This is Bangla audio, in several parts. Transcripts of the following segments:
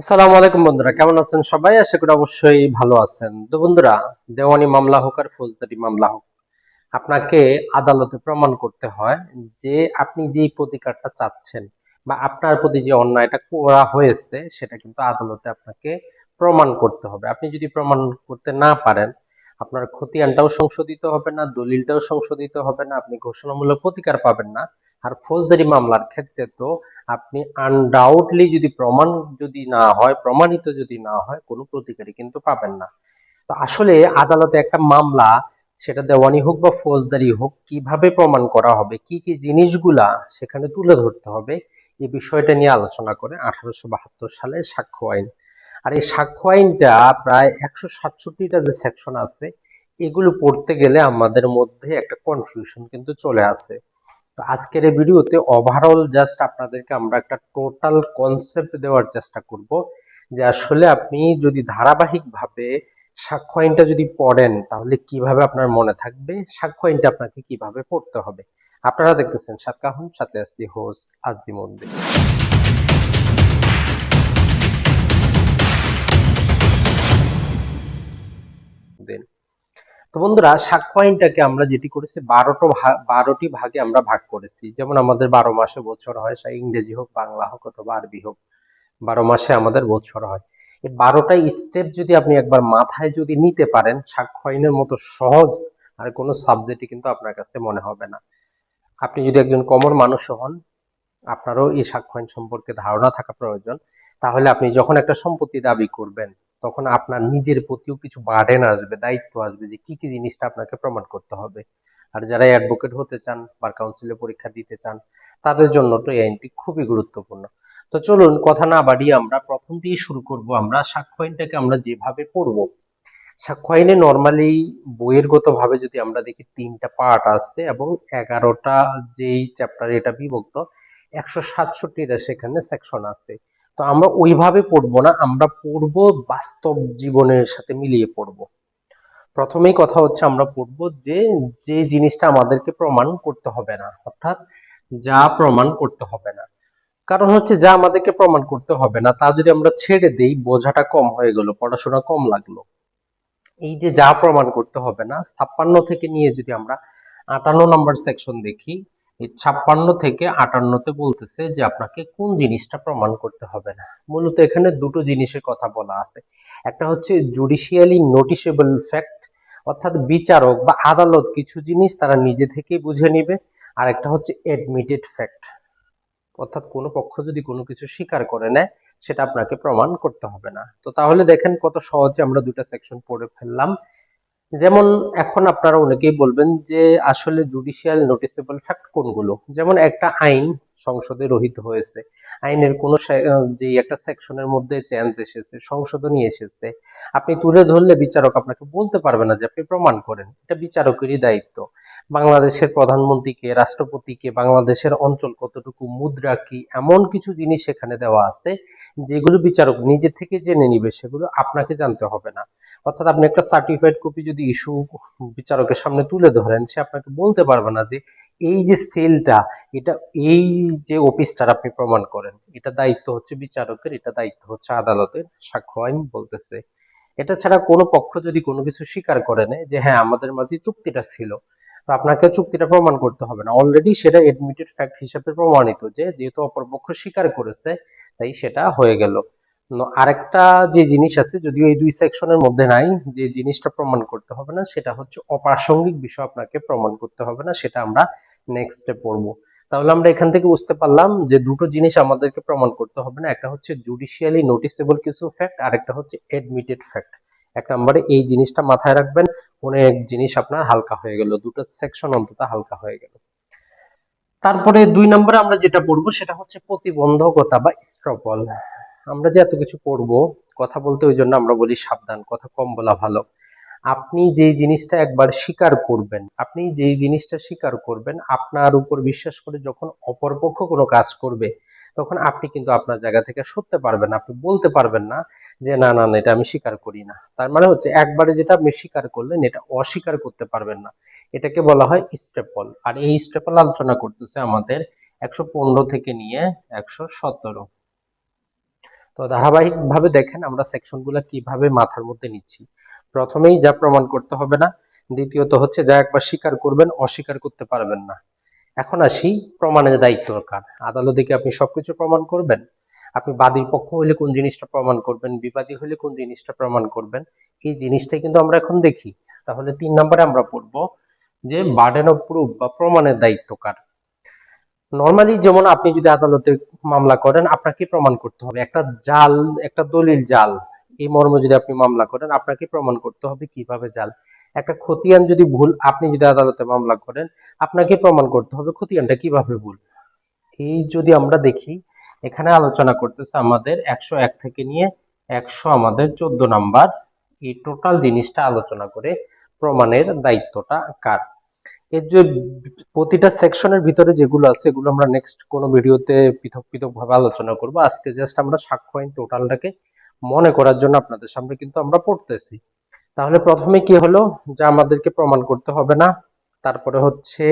আসসালামু আলাইকুম বন্ধুরা, কেমন আছেন সবাই? আশা করি অবশ্যই ভালো আছেন। তো বন্ধুরা, দেওয়ানি মামলা হোক আর ফৌজদারি মামলা হোক, আপনাকে আদালতে প্রমাণ করতে হয় যে আপনি যেই প্রতিকারটা চাচ্ছেন বা আপনার প্রতি যে অন্যায়টা করা হয়েছে, সেটা কিন্তু আদালতে আপনাকে প্রমাণ করতে হবে। আপনি যদি প্রমাণ করতে না পারেন, আপনার খতিয়ানটাও সংশোধিত হবে না, দলিলটাও সংশোধিত হবে না, আপনি ঘোষণামূলক প্রতিকার পাবেন না আর ফৌজদারি মামলার ক্ষেত্রে তো আপনি আনডাউটলি যদি প্রমাণ যদি না হয়, প্রমাণিত যদি না হয়, কোনো প্রতিকারই কিন্তু পাবেন না। তো আসলে আদালতে একটা মামলা, সেটা দেওয়ানি হোক বা ফৌজদারি হোক, কীভাবে প্রমাণ করা হবে, কি কি জিনিসগুলা সেখানে তুলে ধরতে হবে এই বিষয়টা নিয়ে আলোচনা করে আঠারোশো বাহাত্তর সালে সাক্ষ্য আইন। আর এই সাক্ষ্য আইনটা প্রায় একশো সাতষট্টিটা যে সেকশন আছে, এগুলো পড়তে গেলে আমাদের মধ্যে একটা কনফিউশন কিন্তু চলে আসে। আজকের এই ভিডিওতে ওভারঅল জাস্ট আপনাদেরকে আমরা একটা টোটাল কনসেপ্ট দেওয়ার চেষ্টা করব যে আসলে আপনি যদি ধারাবাহিকভাবে সাক্ষ্য আইনটা যদি পড়েন, তাহলে কীভাবে আপনার মনে থাকবে? সাক্ষ্য আইনটা আপনাকে কীভাবে পড়তে হবে? আপনারা দেখতেছেন সাতকাহন, সাথে আসদি হোস আজদি মন্দির তো বন্ধুরা সাক্ষ্য আইনটাকে আমরা যেটি করেছি, বারোটো বারোটি ভাগে আমরা ভাগ করেছি। যেমন আমাদের বারো মাসে বছর হয় সে ইংরেজি হোক, বাংলা হোক অথবা আরবি হোক, বারো মাসে আমাদের বছর হয়। এই বারোটা স্টেপ যদি আপনি একবার মাথায় যদি নিতে পারেন সাক্ষ্য আইনের মতো সহজ আর কোনো সাবজেক্টই কিন্তু আপনার কাছে মনে হবে না। আপনি যদি একজন কমর মানুষ হন, আপনারও এই সাক্ষ্য আইন সম্পর্কে ধারণা থাকা প্রয়োজন। তাহলে আপনি যখন একটা সম্পত্তি দাবি করবেন তখন আপনার নিজের প্রতিও কিছু বার্ডেন আসবে, দায়িত্ব আসবে যে কি কি জিনিসটা আপনাকে প্রমাণ করতে হবে। আর যারা অ্যাডভোকেট হতে চান বার কাউন্সিলে পরীক্ষা দিতে চান, তাদের জন্য তো এই আইনটি খুবই গুরুত্বপূর্ণ। তো চলুন কথা না বাড়িয়ে আমরা প্রথম দিয়ে শুরু করব। আমরা সাক্ষ্য আইনটাকে আমরা যেভাবে পড়ব, সাক্ষ্য আইনে নর্মালি বইয়ের গত ভাবে যদি আমরা দেখি তিনটা পার্ট আসছে এবং এগারোটা যেই চ্যাপ্টার এটা বিভক্ত, একশো সাতষট্টিটা সেখানে সেকশন আছে তো আমরা ওইভাবে পড়ব না, আমরা পড়ব বাস্তব জীবনের সাথে মিলিয়ে পড়ব। প্রথমেই কথা হচ্ছে আমরা পড়ব যে যে জিনিসটা আমাদেরকে প্রমাণ করতে হবে না, অর্থাৎ যা প্রমাণ করতে হবে না। কারণ হচ্ছে যা আমাদেরকে প্রমাণ করতে হবে না, তা যদি আমরা ছেড়ে দেই, বোঝাটা কম হয়ে গেল, পড়াশোনা কম লাগল। এই যে যা প্রমাণ করতে হবে না, ছাপ্পান্ন থেকে নিয়ে যদি আমরা আটান্ন নম্বর সেকশন দেখি ছাপ্পান্ন থেকে আটান্নতে বলতেছে যে আপনাকে কোন জিনিসটা প্রমাণ করতে হবে না। মূলত এখানে দুটো জিনিসের কথা বলা আছে। একটা হচ্ছে জুডিশিয়ালি নোটিশেবল ফ্যাক্ট অর্থাৎ বিচারক বা আদালত কিছু জিনিস তারা নিজে থেকেই বুঝে নিবে। আর একটা হচ্ছে এডমিটেড ফ্যাক্ট অর্থাৎ কোনো পক্ষ যদি কোনো কিছু স্বীকার করে নেয়, সেটা আপনাকে প্রমাণ করতে হবে না। তো তাহলে দেখেন কত সহজে আমরা দুটা সেকশন পড়ে ফেললাম। যেমন এখন আপনারা অনেকেই বলবেন যে আসলে জুডিশিয়াল নোটিসেবল ফ্যাক্ট কোনগুলো? যেমন একটা আইন সংসদে রহিত হয়েছে। আইনের কোনো যে একটা সেকশনের মধ্যে চেঞ্জ এসেছে, সংশোধনী এসেছে, আপনি তুলে ধরলে বিচারক আপনাকে বলতে পারবে না যে আপনি প্রমাণ করেন। এটা বিচারকেরই দায়িত্ব। বাংলাদেশের প্রধানমন্ত্রীকে, রাষ্ট্রপতিকে, বাংলাদেশের অঞ্চল কতটুকু মুদ্রা, কি এমন কিছু জিনিস সেখানে দেওয়া আছে, যেগুলো বিচারক নিজে থেকে জেনে নিবে, সেগুলো আপনাকে জানতে হবে না। অর্থাৎ আপনি একটা সার্টিফাইড কপি যদি ইস্যু বিচারকের সামনে তুলে ধরেন, সে আপনাকে বলতে পারবে না যে এই যে সেলটা, এটা এই যে অফিসটার আপনি প্রমাণ করেন, এটা দায়িত্ব হচ্ছে বিচারকের, এটা দায়িত্ব হচ্ছে আদালতের, সাক্ষ্য আইন বলতেছে। এটা ছাড়া কোনো পক্ষ যদি কোনো কিছু স্বীকার করে নেয় যে হ্যাঁ আমাদের মাঝে চুক্তিটা ছিল, তো আপনাকে চুক্তিটা প্রমাণ করতে হবে না। অলরেডি সেটা এডমিটেড ফ্যাক্ট হিসেবে প্রমাণিত যে, যেহেতু অপরপক্ষ স্বীকার করেছে, তাই সেটা হয়ে গেল। আরেকটা যে জিনিস আছে, যদিও এই দুই সেকশনের মধ্যে নাই, যে জিনিসটা প্রমাণ করতে হবে না, সেটা হচ্ছে অপ্রাসঙ্গিক বিষয় আপনাকে প্রমাণ করতে হবে না, সেটা আমরা নেক্সটে পড়ব। তাহলে আমরা এখান থেকে বুঝতে পারলাম যে দুটো জিনিস আমাদেরকে প্রমাণ করতে হবে না, একটা হচ্ছে জুডিশিয়ালি নোটিসেবল কিছু ফ্যাক্ট আর একটা হচ্ছে এডমিটেড ফ্যাক্ট এক নম্বরে এই জিনিসটা মাথায় রাখবেন, অনেক জিনিস আপনার হালকা হয়ে গেল, দুটো সেকশন অন্তত হালকা হয়ে গেল। তারপরে দুই নম্বরে আমরা যেটা পড়ব, সেটা হচ্ছে প্রতিবন্ধকতা বা স্ট্রপল আমরা যে এত কিছু পড়ব, কথা বলতে ওই জন্য আমরা বলি সাবধান, কথা কম বলা ভালো। আপনি যে জিনিসটা একবার স্বীকার করবেন, আপনি যেই জিনিসটা স্বীকার করবেন, আপনার উপর বিশ্বাস করে যখন অপরপক্ষ কোনো কাজ করবে, তখন আপনি কিন্তু আপনার জায়গা থেকে সরতে পারবেন আপনি বলতে পারবেন না যে, না না এটা আমি স্বীকার করি না। তার মানে হচ্ছে, একবারে যেটা আপনি স্বীকার করলেন, এটা অস্বীকার করতে পারবেন না। এটাকে বলা হয় স্টেপল। আর এই স্টেপল আলোচনা করতেছে আমাদের একশো পনেরো থেকে নিয়ে একশো তো তো ধারাবাহিকভাবে দেখেন আমরা সেকশনগুলো কীভাবে মাথার মধ্যে নিচ্ছি। প্রথমেই যা প্রমাণ করতে হবে না, দ্বিতীয়ত হচ্ছে যা একবার স্বীকার করবেন, অস্বীকার করতে পারবেন না। এখন আসি প্রমাণের দায়িত্ব কার। আদালতে কি আপনি সবকিছু প্রমাণ করবেন? আপনি বাদীর পক্ষ হলে কোন জিনিসটা প্রমাণ করবেন? বিবাদী হলে কোন জিনিসটা প্রমাণ করবেন? এই জিনিসটাই কিন্তু আমরা এখন দেখি। তাহলে তিন নম্বরে আমরা পড়ব যে বার্ডেন অফ প্রুফ বা প্রমাণের দায়িত্ব কার। নর্মালি যেমন আপনি যদি আদালতে মামলা করেন, আপনাকে প্রমাণ করতে হবে। একটা জাল, একটা দলিল জাল, এই মর্মে যদি আপনি মামলা করেন, আপনাকে প্রমাণ করতে হবে কীভাবে জাল। একটা খতিয়ান যদি ভুল, আপনি যদি আদালতে মামলা করেন, আপনাকে প্রমাণ করতে হবে খতিয়ানটা কীভাবে ভুল। এই যদি আমরা দেখি, এখানে আলোচনা করতেছে আমাদের একশো এক থেকে নিয়ে একশো আমাদের চোদ্দ নাম্বার। এই টোটাল জিনিসটা আলোচনা করে প্রমাণের দায়িত্বটা কার? এর যে প্রতিটা সেকশনের ভিতরে যেগুলো আছে, এগুলো আমরা নেক্সট কোনো ভিডিওতে পৃথক পৃথক ভাবে আলোচনা করব। আজকে জাস্ট আমরা সাক্ষ্য আইন টোটালটাকে মনে করার জন্য আপনাদের সামনে কিন্তু আমরা পড়তেছি। তাহলে প্রথমে কি হলো? যা আমাদেরকে প্রমাণ করতে হবে না, তারপরে হচ্ছে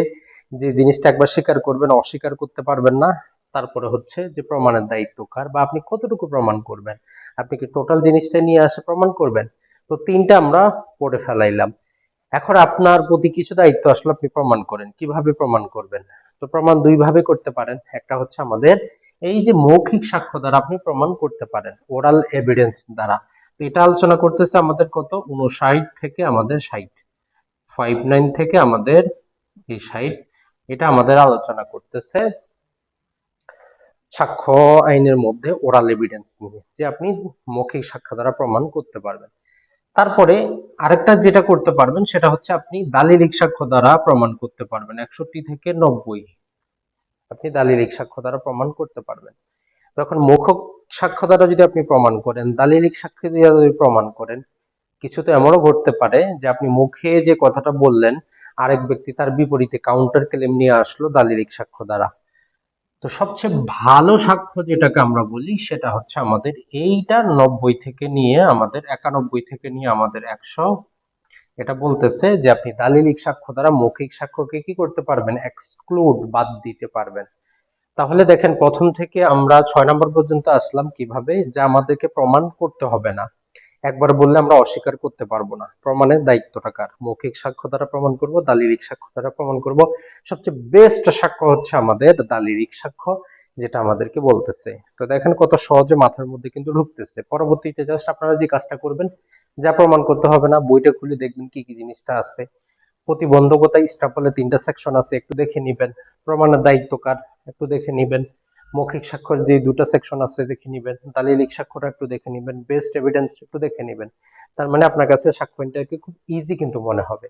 যে জিনিসটা একবার স্বীকার করবেন, অস্বীকার করতে পারবেন না, তারপরে হচ্ছে যে প্রমাণের দায়িত্ব কার বা আপনি কতটুকু প্রমাণ করবেন? আপনি কি টোটাল জিনিসটা নিয়ে আসে প্রমাণ করবেন? তো তিনটা আমরা পড়ে ফেলাইলাম। এখন আপনার প্রতি কিছু দায়িত্ব আসলে আপনি প্রমাণ করেন। কীভাবে প্রমাণ করবেন? তো প্রমাণ দুই ভাবে করতে পারেন। একটা হচ্ছে আমাদের এই যে মৌখিক সাক্ষ্য দ্বারা আপনি প্রমাণ করতে পারেন ওরাল এভিডেন্স দ্বারা। তো এটা আলোচনা করতেছে আমাদের কত? উনষাট থেকে আমাদের ষাট। ফাইভ নাইন থেকে আমাদের এই ষাট। এটা আমাদের আলোচনা করতেছে সাক্ষ্য আইনের মধ্যে ওরাল এভিডেন্স নিয়ে, যে আপনি মৌখিক সাক্ষ্য দ্বারা প্রমাণ করতে পারবেন। তারপরে আরেকটা যেটা করতে পারবেন, সেটা হচ্ছে আপনি দালিলিক সাক্ষ্য দ্বারা প্রমাণ করতে পারবেন। একষট্টি থেকে নব্বই আপনি দালিলিক সাক্ষ্য দ্বারা প্রমাণ করতে পারবেন। তখন মৌখিক সাক্ষ্য দ্বারা যদি আপনি প্রমাণ করেন দালিলিক সাক্ষ্য দিয়ে যদি প্রমাণ করেন, কিছু তো এমনও ঘটতে পারে যে আপনি মুখে যে কথাটা বললেন, আরেক ব্যক্তি তার বিপরীতে কাউন্টার ক্লেম নিয়ে আসলো দালিলিক সাক্ষ্য দ্বারা তো সবচেয়ে ভালো সাক্ষ্য যেটাকে আমরা বলি সেটা হচ্ছে আমাদের এইটা নব্বই থেকে নিয়ে আমাদের একানব্বই থেকে নিয়ে আমাদের একশো। এটা বলতেছে যে আপনি দালিলিক সাক্ষ্য দ্বারা মৌখিক সাক্ষ্যকে কি করতে পারবেন? এক্সক্লুড বাদ দিতে পারবেন। তাহলে দেখেন প্রথম থেকে আমরা ছয় নম্বর পর্যন্ত আসলাম কীভাবে? যে আমাদেরকে প্রমাণ করতে হবে না। একবার বললে আমরা অস্বীকার করতে পারব না। প্রমাণের দায়িত্বটা কার? মৌখিক সাক্ষ্য দ্বারা প্রমাণ করব, দালিলিক সাক্ষ্য দ্বারা প্রমাণ করব? সবচেয়ে বেস্ট সাক্ষ্য হচ্ছে আমাদের দালিলিক সাক্ষ্য, যেটা আমাদেরকে বলতেছে। তো দেখেন কত সহজে মাথার মধ্যে কিন্তু ঢুকতেছে। পরবর্তীতে জাস্ট আপনারা যে কাজটা করবেন, যা প্রমাণ করতে হবে না, বইটা খুলে দেখবেন কি কি জিনিসটা আছে। প্রতিবন্ধকতা স্টাপলে তিনটা সেকশন আছে, একটু দেখে নিবেন। প্রমাণের দায়িত্ব কার? একটু দেখে নিবেন। মৌখিক স্বাক্ষর যে দুটো সেকশন আছে দেখে নিবেন, দালিলিক স্বাক্ষরটা একটু দেখে নিবেন বেস্ট এভিডেন্স একটু দেখে নিবেন। তার মানে আপনার কাছে সাক্ষ্যটাকে খুব ইজি কিন্তু মনে হবে।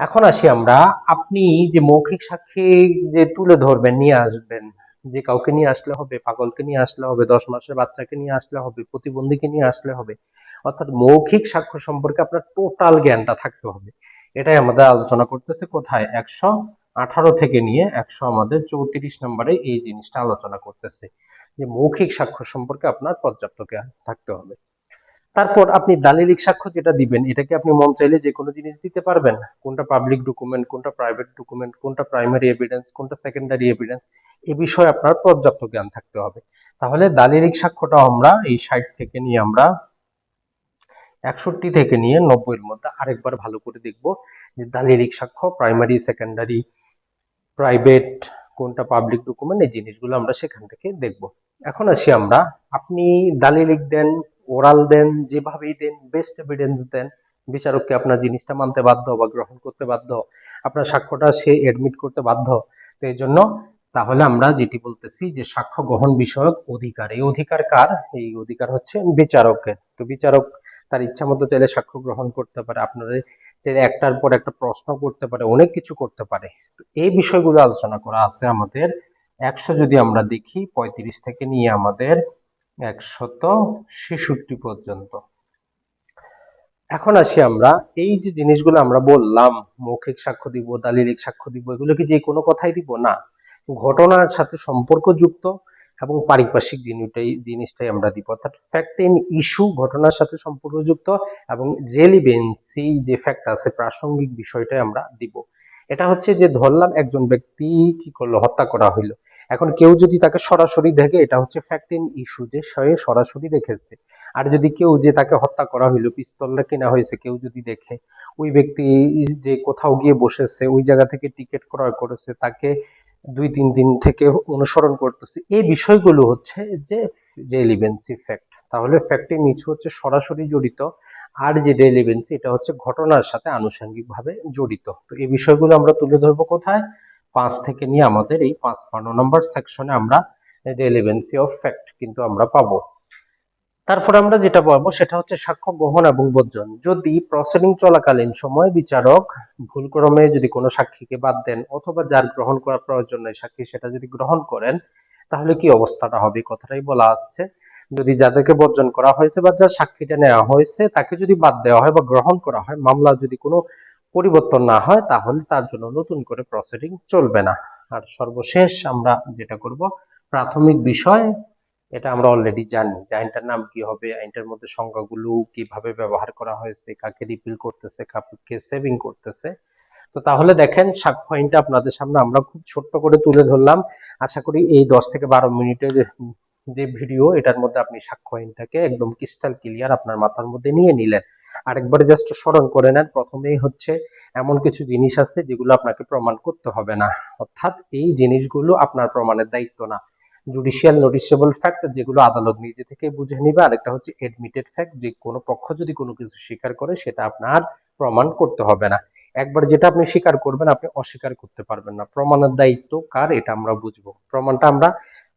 এখন আসি আমরা, আপনি যে মৌখিক সাক্ষী যে তুলে ধরবেন, নিয়ে আসবেন, যে কাউকে নিয়ে আসলে হবে, পাগলকে নিয়ে আসলে হবে, দশ মাসের বাচ্চাকে নিয়ে আসলে হবে, প্রতিবন্ধীকে নিয়ে আসলে হবে, অর্থাৎ মৌখিক সাক্ষ্য সম্পর্কে আপনার টোটাল জ্ঞানটা থাকতে হবে। এটাই আমাদের আলোচনা করতেছে কোথায়? একশো আঠারো থেকে নিয়ে একশো আমাদের চৌত্রিশ নম্বরে এই জিনিসটা আলোচনা করতেছে, যে মৌখিক সাক্ষ্য সম্পর্কে আপনার পর্যাপ্ত জ্ঞান থাকতে হবে। তারপর আপনি দালিলিক সাক্ষ্য যেটা দিবেন, এটাকে আপনি মন চাইলে যে কোনো জিনিস দিতে পারবেন। কোনটা পাবলিক ডকুমেন্ট কোনটা প্রাইভেট ডকুমেন্ট কোনটা প্রাইমারি এভিডেন্স কোনটা সেকেন্ডারি এভিডেন্স এ বিষয়ে আপনার পর্যাপ্ত জ্ঞান থাকতে হবে। তাহলে দালিলিক সাক্ষ্যটা আমরা এই ষাট থেকে নিয়ে আমরা একষট্টি থেকে নিয়ে নব্বইয়ের মধ্যে আরেকবার ভালো করে দেখব যে দালিলিক সাক্ষ্য প্রাইমারি সেকেন্ডারি প্রাইভেট কোনটা পাবলিক ডকুমেন্ট এই জিনিসগুলো আমরা সেখান থেকে দেখব। এখন আসি আমরা, আপনি দালিলিক দেন, ওরাল দেন, যেভাবেই দেন বেস্ট এভিডেন্স দেন, বিচারককে আপনার জিনিসটা মানতে বাধ্য বা গ্রহণ করতে বাধ্য, আপনার সাক্ষ্যটা সে এডমিট করতে বাধ্য, তো এই জন্য তাহলে আমরা যেটি বলতেছি যে সাক্ষ্য গ্রহণ বিষয়ক অধিকার, এই অধিকার কার? এই অধিকার হচ্ছে বিচারকের। তো বিচারক তার ইচ্ছা মতো চাইলে সাক্ষ্য গ্রহণ করতে পারে আপনাদের চাইলে একটার পর একটা প্রশ্ন করতে পারে, অনেক কিছু করতে পারে। এই বিষয়গুলো আলোচনা করা আছে আমাদের। একশো যদি আমরা দেখি, পঁয়ত্রিশ থেকে নিয়ে আমাদের একশত ছেষট্টি পর্যন্ত। এখন আসি আমরা, এই যে জিনিসগুলো আমরা বললাম, মৌখিক সাক্ষ্য দিব, দালিলিক সাক্ষ্য দিব, এগুলো কি যে কোনো কথাই দিব? না। ঘটনার সাথে সম্পর্কযুক্ত এবং পারিপার্শ্বিক জিনিসটাই জিনিসটাই আমরা দিব। অর্থাৎ ফ্যাক্ট ইন ইস্যু ঘটনার সাথে সম্পর্কযুক্ত এবং রেলিভেন্সি যে ফ্যাক্ট আছে, প্রাসঙ্গিক বিষয়টাই আমরা দিব। এটা হচ্ছে যে ধরলাম একজন ব্যক্তি কি করল, হত্যা করা হইল। এখন কেউ যদি তাকে সরাসরি দেখে, এটা হচ্ছে ফ্যাক্ট ইন ইস্যু যে সে সরাসরি দেখেছে। আর যদি কেউ যে তাকে হত্যা করা হইল পিস্তলটা কেনা হয়েছে, কেউ যদি দেখে, ওই ব্যক্তি যে কোথাও গিয়ে বসেছে, ওই জায়গা থেকে টিকিট ক্রয় করেছে, তাকে দুই, তিন দিন থেকে অনুসরণ করতেছি। এই বিষয়গুলো হচ্ছে যে যে রিলেভেন্সি ফ্যাক্ট তাহলে ফ্যাক্টের নিচে হচ্ছে সরাসরি জড়িত। আর যে রেলিভেন্সি এটা হচ্ছে ঘটনার সাথে আনুষঙ্গিকভাবে জড়িত। তো এই বিষয়গুলো আমরা তুলে ধরবো কোথায়? পাঁচ থেকে নিয়ে আমাদের এই পাঁচ পান্ন নম্বর সেকশনে আমরা রেলিভেন্সি অফ ফ্যাক্ট কিন্তু আমরা পাবো। তারপর আমরা যেটা বলব সেটা হচ্ছে সাক্ষ্য গ্রহণ এবং বর্জন। যদি প্রসিডিং চলাকালীন সময় বিচারক ভুলক্রমে যদি কোনো সাক্ষীকে বাদ দেন অথবা যার গ্রহণ করা প্রয়োজন নেই সাক্ষী সেটা যদি গ্রহণ করেন, তাহলে কি অবস্থাটা হবে? কথাটাই বলা আসছে। যদি যাদেরকে বর্জন করা হয়েছে বা যার সাক্ষীটা নেওয়া হয়েছে, তাকে যদি বাদ দেওয়া হয় বা গ্রহণ করা হয়, মামলা যদি কোনো পরিবর্তন না হয়, তাহলে তার জন্য নতুন করে প্রসিডিং চলবে না। আর সর্বশেষ আমরা যেটা করব, প্রাথমিক বিষয় এটা আমরা অলরেডি জানি যে আইনটার নাম কি হবে, আইনটার মধ্যে সংজ্ঞাগুলো কীভাবে ব্যবহার করা হয়েছে, কাকে রিপিল করতেছে, কাকে সেভিং করতেছে। তো তাহলে দেখেন সাক্ষ্য আইনটা আপনাদের সামনে আমরা খুব ছোট্ট করে তুলে ধরলাম। আশা করি এই দশ থেকে বারো মিনিটের যে ভিডিও এটার মধ্যে আপনি সাক্ষ্য আইনটাকে একদম ক্রিস্টাল ক্লিয়ার আপনার মাথার মধ্যে নিয়ে নিলেন। আরেকবার জাস্ট স্মরণ করে নেন, প্রথমেই হচ্ছে এমন কিছু জিনিস আছে যেগুলো আপনাকে প্রমাণ করতে হবে না। অর্থাৎ এই জিনিসগুলো আপনার প্রমাণের দায়িত্ব না। জুডিশিয়াল নোটিসেবল ফ্যাক্ট যেগুলো আদালত নিজে থেকে বুঝে নিবে। আরেকটা হচ্ছে এডমিটেড ফ্যাক্ট যে কোনো পক্ষ যদি কোনো কিছু স্বীকার করে, সেটা আপনার প্রমাণ করতে হবে না। একবার যেটা আপনি স্বীকার করবেন, আপনি অস্বীকার করতে পারবেন না। প্রমাণের দায়িত্ব কার, এটা আমরা বুঝব। প্রমাণটা আমরা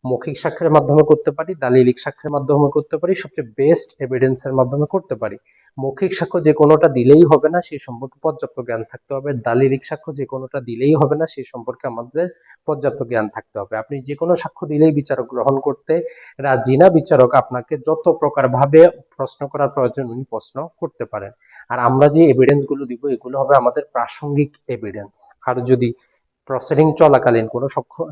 মৌখিক সাক্ষ্যের মাধ্যমে করতে পারি, দালিলিক সাক্ষ্যের মাধ্যমে করতে পারি, সবচেয়ে বেস্ট এভিডেন্সের মাধ্যমে করতে পারি। মৌখিক সাক্ষ্য যে কোনোটা দিলেই হবে না, সেই সম্পর্কে পর্যাপ্ত জ্ঞান থাকতে হবে। দালিলিক সাক্ষ্য যে কোনোটা দিলেই হবে না, সেই সম্পর্কে আমাদের পর্যাপ্ত জ্ঞান থাকতে হবে। আপনি যে কোনো সাক্ষ্য দিলেই বিচারক গ্রহণ করতে রাজি না, বিচারক আপনাকে যত প্রকার ভাবে প্রশ্ন করার প্রয়োজন, উনি প্রশ্ন করতে পারেন। আর আমরা যে এভিডেন্সগুলো দিব, এগুলো হবে আমাদের প্রাসঙ্গিক এভিডেন্স আর যদি প্রসিডিং চলাকালীন কোনো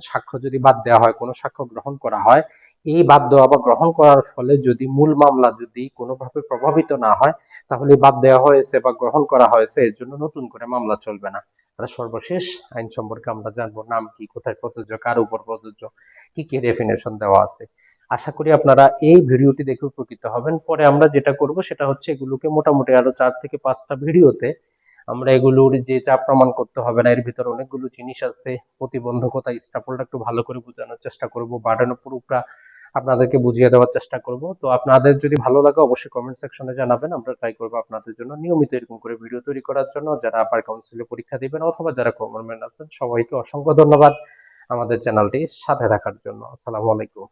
সাক্ষ্য যদি বাদ দেওয়া হয়, কোনো সাক্ষ্য গ্রহণ করা হয়, এই বাদ দেওয়া বা গ্রহণ করার ফলে যদি মূল মামলা যদি কোনোভাবে প্রভাবিত না হয়, তাহলে বাদ দেওয়া হয়েছে বা গ্রহণ করা হয়েছে, এর জন্য নতুন করে মামলা চলবে না। আর সর্বশেষ আইন সম্পর্কে আমরা জানব নাম কি, কোথায় প্রযোজ্য, কার উপর প্রযোজ্য, কি কি ডেফিনেশন দেওয়া আছে। আশা করি আপনারা এই ভিডিওটি দেখে উপকৃত হবেন। পরে আমরা যেটা করব সেটা হচ্ছে এগুলোকে মোটামুটি আরও চার থেকে পাঁচটা ভিডিওতে আমরা এগুলোর যে চাপ প্রমাণ করতে হবে না, এর ভিতরে অনেকগুলো জিনিস আছে, প্রতিবন্ধকতা স্টাপলটা একটু ভালো করে বোঝানোর চেষ্টা করব বাড়ানো পুরোটা আপনাদেরকে বুঝিয়ে দেওয়ার চেষ্টা করব। তো আপনাদের যদি ভালো লাগে অবশ্যই কমেন্ট সেকশনে জানাবেন, আমরা ট্রাই করব আপনাদের জন্য নিয়মিত এরকম করে ভিডিও তৈরি করার জন্য। যারা আপার কাউন্সিলে পরীক্ষা দিবেন অথবা যারা কমারম্যান আছেন, সবাইকে অসংখ্য ধন্যবাদ আমাদের চ্যানেলটি সাথে রাখার জন্য। আসসালামু আলাইকুম।